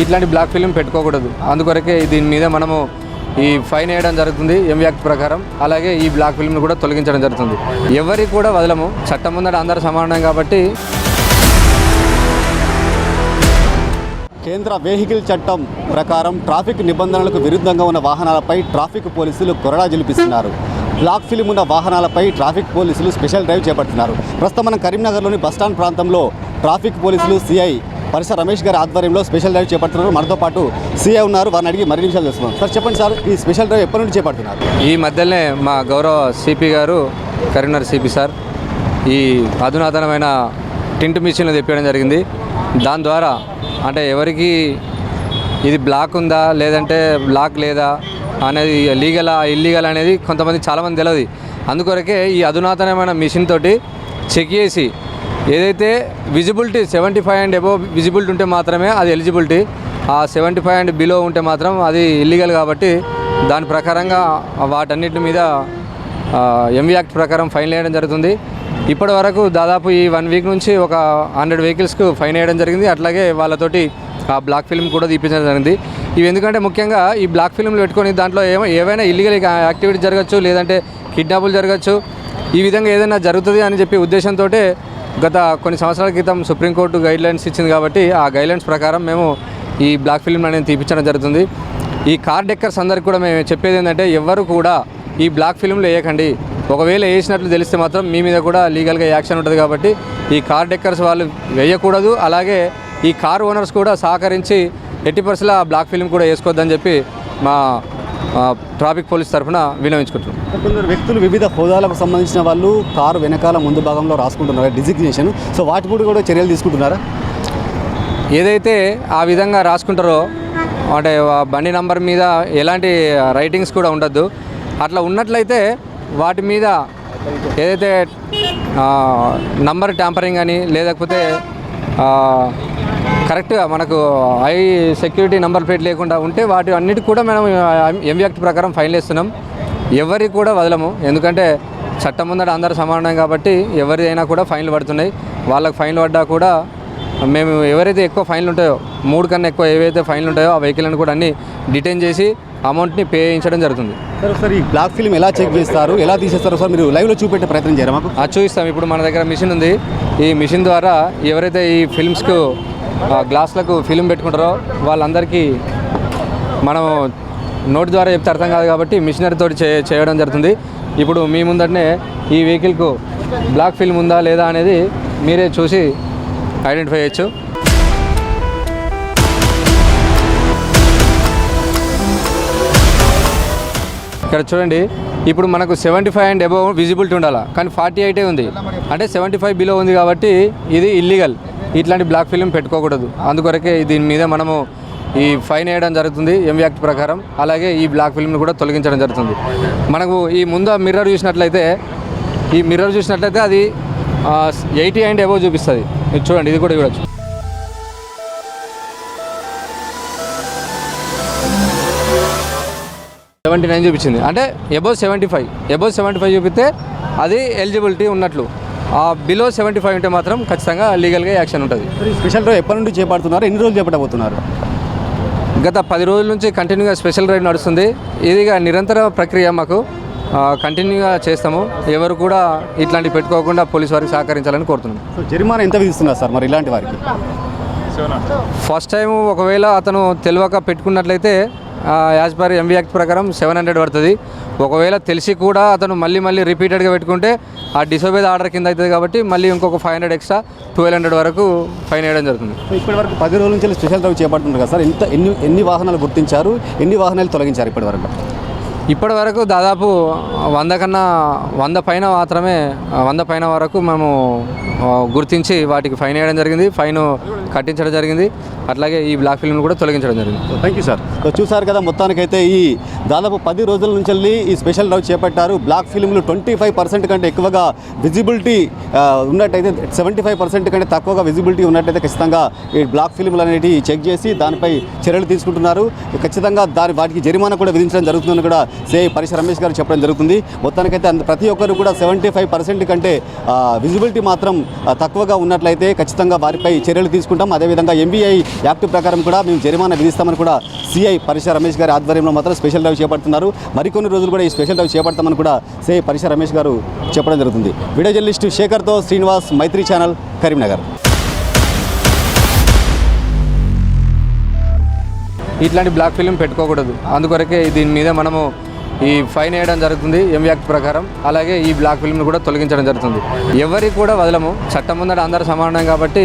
ఇట్లాంటి black film పెట్టుకోకూడదు. అందుకొరకే దీని మీద మనము ఈ ఫైన్ వేయడం జరుగుతుంది ఎం ప్రకారం. అలాగే ఈ బ్లాక్ ఫిల్మ్ను కూడా తొలగించడం జరుగుతుంది. ఎవరికి కూడా వదలము. చట్టం ముందర అందరూ సమానం కాబట్టి. కేంద్ర వెహికల్ చట్టం ప్రకారం ట్రాఫిక్ నిబంధనలకు విరుద్ధంగా ఉన్న వాహనాలపై ట్రాఫిక్ పోలీసులు కొరడా జలిపిస్తున్నారు. బ్లాక్ ఫిలిం ఉన్న వాహనాలపై ట్రాఫిక్ పోలీసులు స్పెషల్ డ్రైవ్ చేపడుతున్నారు. ప్రస్తుతం మనం కరీంనగర్లోని బస్టాండ్ ప్రాంతంలో ట్రాఫిక్ పోలీసులు సిఐ పరిసర రమేష్ గారి ఆధ్వర్యంలో స్పెషల్ డ్రైవ్ చేపడుతున్నారు. మనతో పాటు సిఐ ఉన్నారు. వారిని అడిగి మరిన్ని విషయాలు తెలుసుకున్నాం సార్ చెప్పండి సార్ ఈ స్పెషల్ డ్రైవ్ ఎప్పటి నుండి చేపడుతున్నారు? ఈ మధ్యనే మా గౌరవ సిపి గారు కరీంనగర్ సిపి సార్ ఈ అధునాతనమైన టింట్ మిషన్లు తెప్పించడం జరిగింది. దాని ద్వారా అంటే ఎవరికి ఇది బ్లాక్ ఉందా లేదంటే బ్లాక్ లేదా అనేది లీగలా ఇల్లీగల్ అనేది కొంతమంది చాలామంది తెలియదు అందుకొరకే ఈ అధునాతనమైన మిషన్ తోటి చెక్ చేసి ఏదైతే visibility seventy five and above visibility ఉంటే మాత్రమే అది ఎలిజిబిలిటీ ఆ సెవెంటీ ఫైవ్ అండ్ బిలో ఉంటే మాత్రం అది ఇల్లీగల్ కాబట్టి దాని ప్రకారంగా వాటన్నిటి మీద ఎంవి యాక్ట్ ప్రకారం ఫైన్ వేయడం జరుగుతుంది. ఇప్పటి వరకు దాదాపు ఈ వన్ వీక్ నుంచి ఒక హండ్రెడ్ వెహికల్స్కు ఫైన్ వేయడం జరిగింది. అట్లాగే వాళ్ళతోటి ఆ బ్లాక్ ఫిల్మ్ కూడా తీపించడం జరిగింది. ఇవి ఎందుకంటే ముఖ్యంగా ఈ బ్లాక్ ఫిల్మ్లు పెట్టుకొని దాంట్లో ఏమో ఏవైనా ఇల్లీగల్ యాక్టివిటీ జరగచ్చు లేదంటే కిడ్నాపులు జరగచ్చు. ఈ విధంగా ఏదైనా జరుగుతుంది అని చెప్పి ఉద్దేశంతో గత కొన్ని సంవత్సరాల క్రితం సుప్రీంకోర్టు గైడ్లైన్స్ ఇచ్చింది కాబట్టి ఆ గైడ్లైన్స్ ప్రకారం మేము ఈ బ్లాక్ ఫిల్మ్ అనేది తీపించడం జరుగుతుంది. ఈ కార్ డెక్కర్స్ అందరికి కూడా మేము చెప్పేది ఏంటంటే ఎవరు కూడా ఈ బ్లాక్ ఫిల్మ్లు వేయకండి. ఒకవేళ వేసినట్లు తెలిస్తే మాత్రం మీ మీద కూడా లీగల్గా యాక్షన్ ఉంటుంది కాబట్టి ఈ కార్ డెక్కర్స్ వాళ్ళు వేయకూడదు. అలాగే ఈ కార్ ఓనర్స్ కూడా సహకరించి ఎట్టి పర్సెంట్ ఆ బ్లాక్ ఫిల్మ్ కూడా వేసుకోవద్దని చెప్పి మా ట్రాఫిక్ పోలీస్ తరఫున వినవించుకుంటున్నాం కొందరు వ్యక్తులు వివిధ హోదాలకు సంబంధించిన వాళ్ళు కారు వెనకాల ముందు భాగంలో రాసుకుంటున్నారు డిజిగ్నేషన్ సో వాటి కూడా కూడా చర్యలు తీసుకుంటున్నారా ఏదైతే ఆ విధంగా రాసుకుంటారో అంటే బండి నంబర్ మీద ఎలాంటి రైటింగ్స్ కూడా ఉండద్దు అట్లా ఉన్నట్లయితే వాటి మీద ఏదైతే నంబర్ ట్యాంపరింగ్ అని లేకపోతే కరెక్ట్గా మనకు హై సెక్యూరిటీ నంబర్ ప్లేట్ లేకుండా ఉంటే వాటి అన్నిటి కూడా మనం ఎం ప్రకారం ఫైన్ వేస్తున్నాం ఎవరికి కూడా వదలము. ఎందుకంటే చట్టం ముందర అందరూ సమానం కాబట్టి ఎవరిదైనా కూడా ఫైన్లు పడుతున్నాయి. వాళ్ళకి ఫైన్లు పడ్డా కూడా మేము ఎవరైతే ఎక్కువ ఫైన్లు ఉంటాయో మూడు కన్నా ఎక్కువ ఏవైతే ఫైన్లు ఉంటాయో ఆ వెహికల్ని కూడా అన్ని డిటైన్ చేసి అమౌంట్ని పే చేయించడం జరుగుతుంది. సార్ సార్ ఈ బ్లాక్ ఫిల్మ్ ఎలా చెక్ చేస్తారు? ఎలా తీసేస్తారో? సార్ మీరు లైవ్లో చూపెట్టే ప్రయత్నం చేయరా మాకు? అది చూపిస్తాం. ఇప్పుడు మన దగ్గర మిషన్ ఉంది. ఈ మిషన్ ద్వారా ఎవరైతే ఈ ఫిల్మ్స్కు గ్లాసులకు ఫిల్మ్ పెట్టుకుంటారో వాళ్ళందరికీ మనం నోటి ద్వారా చెప్తే అర్థం కాదు కాబట్టి మిషనరీతో చే చేయడం జరుగుతుంది. ఇప్పుడు మీ ముందటనే ఈ వెహికల్కు బ్లాక్ ఫిల్మ్ ఉందా లేదా అనేది మీరే చూసి ఐడెంటిఫై చేయొచ్చు. ఇక్కడ చూడండి ఇప్పుడు మనకు seventy five and above visibility ఉండాలా? కానీ ఫార్టీ ఎయిటే ఉంది. అంటే సెవెంటీ ఫైవ్ బిలో ఉంది కాబట్టి ఇది ఇల్లీగల్. ఇట్లాంటి బ్లాక్ ఫిలిం పెట్టుకోకూడదు. అందుకొరకే దీని మీద మనము ఈ ఫైన్ వేయడం జరుగుతుంది ఎం యాక్ట్ ప్రకారం. అలాగే ఈ బ్లాక్ ఫిల్మ్ని కూడా తొలగించడం జరుగుతుంది. మనకు ఈ ముందు మిర్రర్ చూసినట్లయితే ఈ మిర్రర్ చూసినట్లయితే అది ఎయిటీ అండ్ అబోవ్ చూపిస్తుంది. చూడండి ఇది కూడా చూడొచ్చు. సెవెంటీ నైన్ చూపించింది. అంటే above seventy five above seventy five చూపిస్తే అది ఎలిజిబిలిటీ ఉన్నట్లు. ఆ బిలో సెవెంటీ ఫైవ్ ఉంటే మాత్రం ఖచ్చితంగా లీగల్గా యాక్షన్ ఉంటుంది. స్పెషల్ డ్రైవ్ ఎప్పటి నుండి చేపడుతున్నారు? ఎన్ని రోజులు చేపట్టబోతున్నారు? గత పది రోజుల నుంచి కంటిన్యూగా స్పెషల్ డ్రైవ్ నడుస్తుంది. ఇదిగా నిరంతర ప్రక్రియ మాకు. కంటిన్యూగా చేస్తాము. ఎవరు కూడా ఇట్లాంటివి పెట్టుకోకుండా పోలీస్ వారికి సహకరించాలని కోరుతున్నాం. సో జరిమానా ఎంత విధిస్తున్నారు సార్ మరి ఇలాంటి వారికి? ఫస్ట్ టైం ఒకవేళ అతను తెలియక పెట్టుకున్నట్లయితే యాజ్ పర్ ఎంవి యాక్ట్ ప్రకారం సెవెన్ హండ్రెడ్ పడుతుంది. ఒకవేళ తెలిసి కూడా అతను మళ్ళీ మళ్ళీ రిపీటెడ్గా పెట్టుకుంటే ఆ డిసోబేద్ ఆర్డర్ కింద అవుతుంది కాబట్టి మళ్ళీ ఇంకొక five hundred extra twelve hundred వరకు ఫైన్ వేయడం జరుగుతుంది. ఇప్పటి వరకు పది రోజుల నుంచి స్పెషల్ డ్రైవ్ చేపడుతున్నారు కదా సార్. ఎంత ఎన్ని ఎన్ని వాహనాలు గుర్తించారు? ఎన్ని వాహనాలు తొలగించారు ఇప్పటి వరకు? ఇప్పటి వరకు దాదాపు వంద కన్నా వంద పైన మాత్రమే వంద పైన వరకు మేము గుర్తించి వాటికి ఫైన్ వేయడం జరిగింది. ఫైన్ కట్టించడం జరిగింది. అట్లాగే ఈ బ్లాక్ ఫిల్మ్ కూడా తొలగించడం జరిగింది. థ్యాంక్ యూ సార్ సో చూసారు కదా మొత్తానికైతే ఈ దాదాపు పది రోజుల నుంచి వెళ్ళి ఈ స్పెషల్ డ్రైవ్ చేపట్టారు. బ్లాక్ ఫిల్మ్లు ట్వంటీ ఫైవ్ పర్సెంట్ కంటే ఎక్కువగా విజిబిలిటీ ఉన్నట్టయితే సెవెంటీ ఫైవ్ పర్సెంట్ కంటే తక్కువగా విజిబిలిటీ ఉన్నట్టయితే ఖచ్చితంగా ఈ బ్లాక్ ఫిల్మ్లు అనేవి చెక్ చేసి దానిపై చర్యలు తీసుకుంటున్నారు. ఖచ్చితంగా దాని వాటికి జరిమానా కూడా విధించడం జరుగుతుందని కూడా సిఐ పరిశ రమేష్ గారు చెప్పడం జరుగుతుంది. మొత్తానికైతే ప్రతి ఒక్కరు కూడా సెవెంటీ ఫైవ్ పర్సెంట్ కంటే విజిబిలిటీ మాత్రం తక్కువగా ఉన్నట్లయితే ఖచ్చితంగా వారిపై చర్యలు తీసుకుంటాం. అదేవిధంగా ఎంబీఐ యాక్ట్ ప్రకారం కూడా మేము జరిమానా విధిస్తామని కూడా సిఐ పరిశ రమేష్ గారి ఆధ్వర్యంలో మాత్రం స్పెషల్ డ్రైవ్ చేపడుతున్నారు. మరికొన్ని రోజులు కూడా ఈ స్పెషల్ డ్రైవ్ చేపడతామని కూడా సిఐ పరిశ రమేష్ గారు చెప్పడం జరుగుతుంది. వీడియో జర్నలిస్టు శేఖర్తో శ్రీనివాస్ మైత్రి ఛానల్ కరీంనగర్. ఇట్లాంటి బ్లాక్ ఫిలిం పెట్టుకోకూడదు. అందుకొరకే దీని మీద మనము ఈ ఫైన్ వేయడం జరుగుతుంది ఎం యాక్ట్ ప్రకారం. అలాగే ఈ బ్లాక్ ఫిల్మ్ను కూడా తొలగించడం జరుగుతుంది. ఎవరికి కూడా వదలము. చట్టం ముందట అందరూ సమానం కాబట్టి